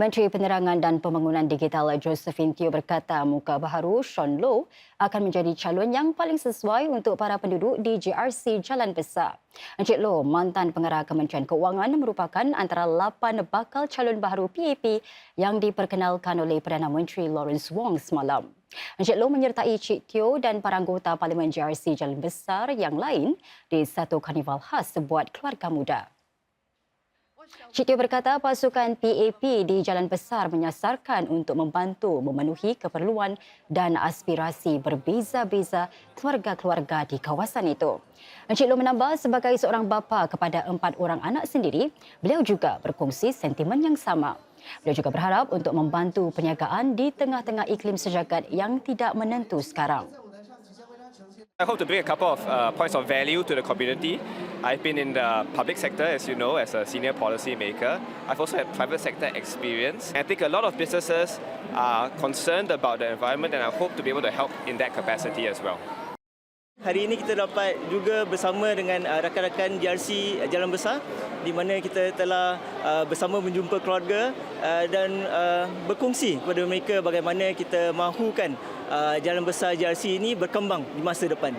Menteri Penerangan dan Pembangunan Digital Josephine Teo berkata muka baharu Sean Low akan menjadi calon yang paling sesuai untuk para penduduk di GRC Jalan Besar. Encik Low, mantan pengarah Kementerian Keuangan merupakan antara lapan bakal calon baharu PAP yang diperkenalkan oleh Perdana Menteri Lawrence Wong semalam. Encik Low menyertai Cik Teo dan para anggota Parlimen GRC Jalan Besar yang lain di satu karnival khas buat keluarga muda. Cik Teo berkata pasukan PAP di Jalan Besar menyasarkan untuk membantu memenuhi keperluan dan aspirasi berbeza-beza keluarga-keluarga di kawasan itu. Encik Loh menambah sebagai seorang bapa kepada empat orang anak sendiri, beliau juga berkongsi sentimen yang sama. Beliau juga berharap untuk membantu penyagaan di tengah-tengah iklim sejagat yang tidak menentu sekarang. I hope to bring a couple of uh, points of value to the community. I've been in the public sector, as you know, as a senior policy maker. I've also had private sector experience. I think a lot of businesses are concerned about the environment, and I hope to be able to help in that capacity as well. Hari ini kita dapat juga bersama dengan uh, rakan-rakan JRC Jalan Besar di mana kita telah uh, bersama menjumpa keluarga uh, dan uh, berkongsi kepada mereka bagaimana kita mahukan uh, Jalan Besar JRC ini berkembang di masa depan.